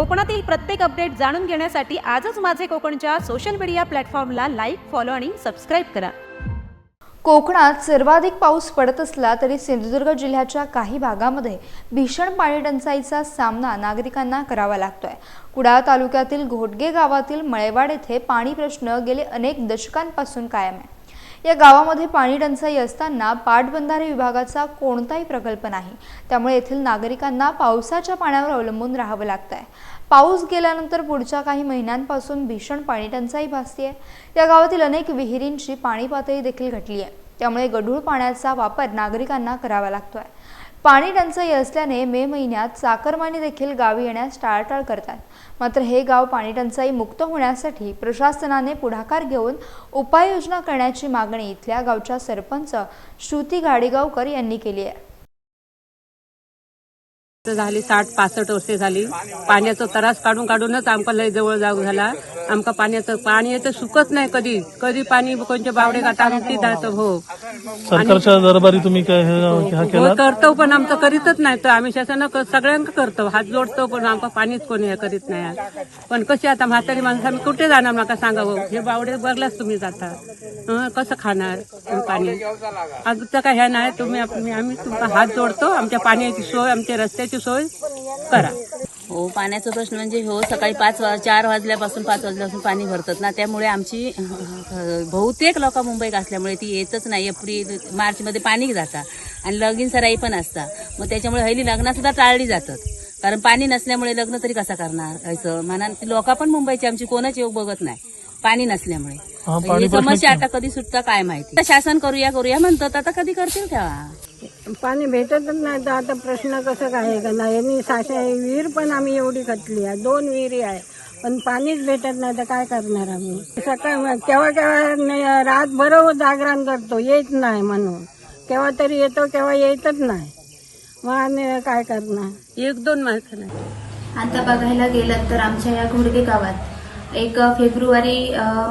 कोकणातील प्रत्येक अपडेट जाणून घेण्यासाठी आजच माझे कोकणच्या सोशल मीडिया प्लॅटफॉर्मला लाईक फॉलो आणि सबस्क्राईब करा. कोकणात सर्वाधिक पाऊस पडत असला तरी सिंधुदुर्ग जिल्ह्याच्या काही भागामध्ये भीषण पाणी टंचाईचा सामना नागरिकांना करावा लागतोय. कुडाळ तालुक्यातील घोटगे गावातील मळेवाड येथे पाणी प्रश्न गेले अनेक दशकांपासून कायम आहे. या गावामध्ये पाणी टंचाई असताना पाटबंधारे विभागाचा कोणताही प्रकल्प नाही. त्यामुळे येथील नागरिकांना पावसाच्या पाण्यावर अवलंबून राहावं लागत आहे पाऊस गेल्यानंतर पुढच्या काही महिन्यांपासून भीषण पाणी टंचाई भासते या गावातील अनेक विहिरींची पाणी पातळी देखील घटली आहे त्यामुळे गढूळ पाण्याचा वापर नागरिकांना करावा लागतो आहे पाणी टंचाई असल्याने मे महिन्यात चाकरमानी देखील गावी येण्यास टाळाटाळ करतात. मात्र हे गाव पाणी टंचाई मुक्त होण्यासाठी प्रशासनाने पुढाकार घेऊन उपाययोजना करण्याची मागणी इथल्या गावच्या सरपंच श्रुती गाडेगावकर यांनी केली आहे. झाली साठ पासष्ट वर्षे झाली. पाण्याचा त्रास काढून काढूनच आमका लय जवळ जाऊ झाला. आमका पाण्याचं पाणी येतं सुकत नाही कधी. कधी पाणी कोणते बावडे गाठान ती हो. सरकारच्या दरबारी तुम्ही काय हे हा हो केला करतो पण आमचं करीतच नाही तर आम्ही शासन सगळ्यांना करतो. हात जोडतो पण आमका पाणीच कोणी हे करीत नाही. पण कशी आता म्हातारी माणसं आम्ही कुठे जाणार? नका सांगावं हे बावडे बघलाच तुम्ही जाता. हं, कसं खाणार तुम्ही पाणी? आमचं काय ह्या नाही. तुम्ही आम्ही आम्ही तुमचा हात जोडतो. आमच्या पाण्याची सोय आमच्या रस्त्याची सोय करा. हो पाण्याचा प्रश्न म्हणजे हो सकाळी पाच वा चार वाजल्यापासून पाच वाजल्यापासून पाणी भरतात ना त्यामुळे आमची बहुतेक लोक मुंबईत असल्यामुळे ती येतच नाही. एप्रिल मार्चमध्ये पाणी जातात आणि लगीन सराई पण असतात मग त्याच्यामुळे हल्ली लग्न सुद्धा टाळली जातात. कारण पाणी नसल्यामुळे लग्न तरी कसं करणार? असं म्हणा ती लोक पण मुंबईची आमची कोणच योग बघत नाही. पाणी नसल्यामुळे. हा, समस्या आता कधी सुटतं काय माहिती? शासन करूया करूया म्हणतात आता कधी करतील तेव्हा? पाणी भेटतच नाही. तर आता प्रश्न कसं काय का नाही? मी साशा विहीर पण आम्ही एवढी खटली आहे. दोन विहिरी आहे. पण पाणीच भेटत नाही तर काय करणार आम्ही? सकाळ केव्हा केव्हा नाही, रातभर जागरण करतो येत नाही म्हणून. केव्हा तरी येतो केव्हा येतच नाही. मग आम्ही काय करणार? एक दोन माणसं नाही. आता बघायला गेलं तर आमच्या या घोडगे गावात एक फेब्रुवारी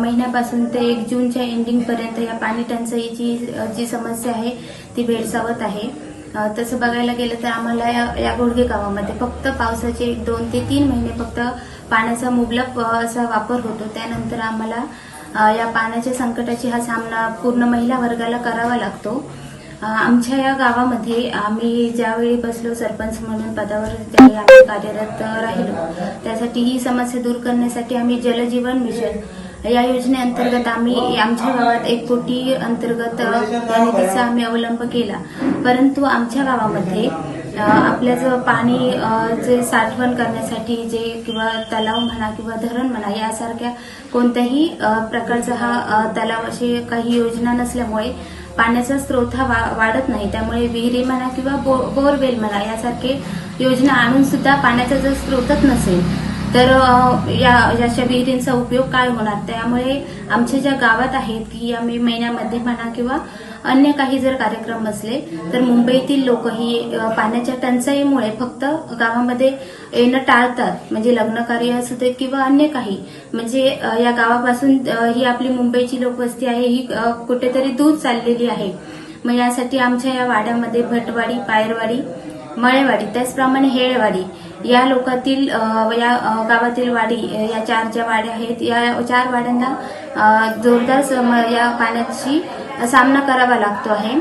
महिन्यापासून ते एक जूनच्या एंडिंगपर्यंत या पाणी टंचाईची जी समस्या आहे ती भेडसावत आहे. तसं बघायला गेलं तर आम्हाला या या गोडगे गावामध्ये फक्त पावसाचे दोन ते तीन महिने फक्त पाण्याचा मुबलक असा वापर होतो. त्यानंतर आम्हाला या पाण्याच्या संकटाची हा सामना पूर्ण महिला वर्गाला करावा लागतो. आमच्या या गावामध्ये आम्ही ज्यावेळी बसलो सरपंच म्हणून पदावर त्यावेळी आम्ही कार्यरत राहिलो. त्यासाठी ही समस्या दूर करण्यासाठी आम्ही जलजीवन मिशन या योजनेअंतर्गत आम्ही आमच्या गावात एक कोटी अंतर्गत या निधीचा आम्ही अवलंब केला. परंतु आमच्या गावामध्ये आपल्या जो पाणी जे साठवण करण्यासाठी जे किंवा तलाव म्हणा किंवा धरण म्हणा यासारख्या कोणत्याही प्रकारचा हा तलाव अशी काही योजना नसल्यामुळे पाण्याचा स्रोत हा वा- वाढत नाही. त्यामुळे विहिरी म्हणा किंवा बो- बोरवेल म्हणा यासारखे योजना आणून सुद्धा पाण्याचा जर स्रोतच नसेल तर या याच्या विहिरींचा उपयोग काय होणार. त्यामुळे आमच्या ज्या गावात आहेत की या मे महिन्यामध्ये म्हणा किंवा अन्य काही जर कार्यक्रम असले तर मुंबईतील लोक ही पाण्याच्या टंचाईमुळे फक्त गावामध्ये येणं टाळतात. म्हणजे लग्न कार्य असू दे किंवा अन्य काही. म्हणजे या गावापासून ही आपली मुंबईची लोकवस्ती आहे ही कुठेतरी दूर चाललेली आहे. मग यासाठी आमच्या या वाड्यामध्ये भटवाडी पायरवाडी मळेवाडी त्याचप्रमाणे हेळवाडी या लोकातील या गावातील वाडी या चार ज्या वाड्या आहेत. या चार वाड्यांना जोरदार या पाण्याची सामना करावा लागतो आहे.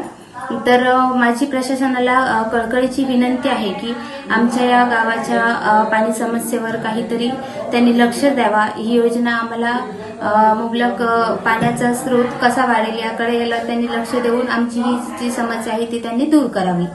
तर माझी प्रशासनाला कळकळीची विनंती आहे की आमच्या या गावाच्या पाणी समस्येवर काहीतरी त्यांनी लक्ष द्यावा. ही योजना आम्हाला मुबलक पाण्याचा स्रोत कसा वाढेल याकडे याला त्यांनी लक्ष देऊन आमची ही जी समस्या आहे ती त्यांनी दूर करावी.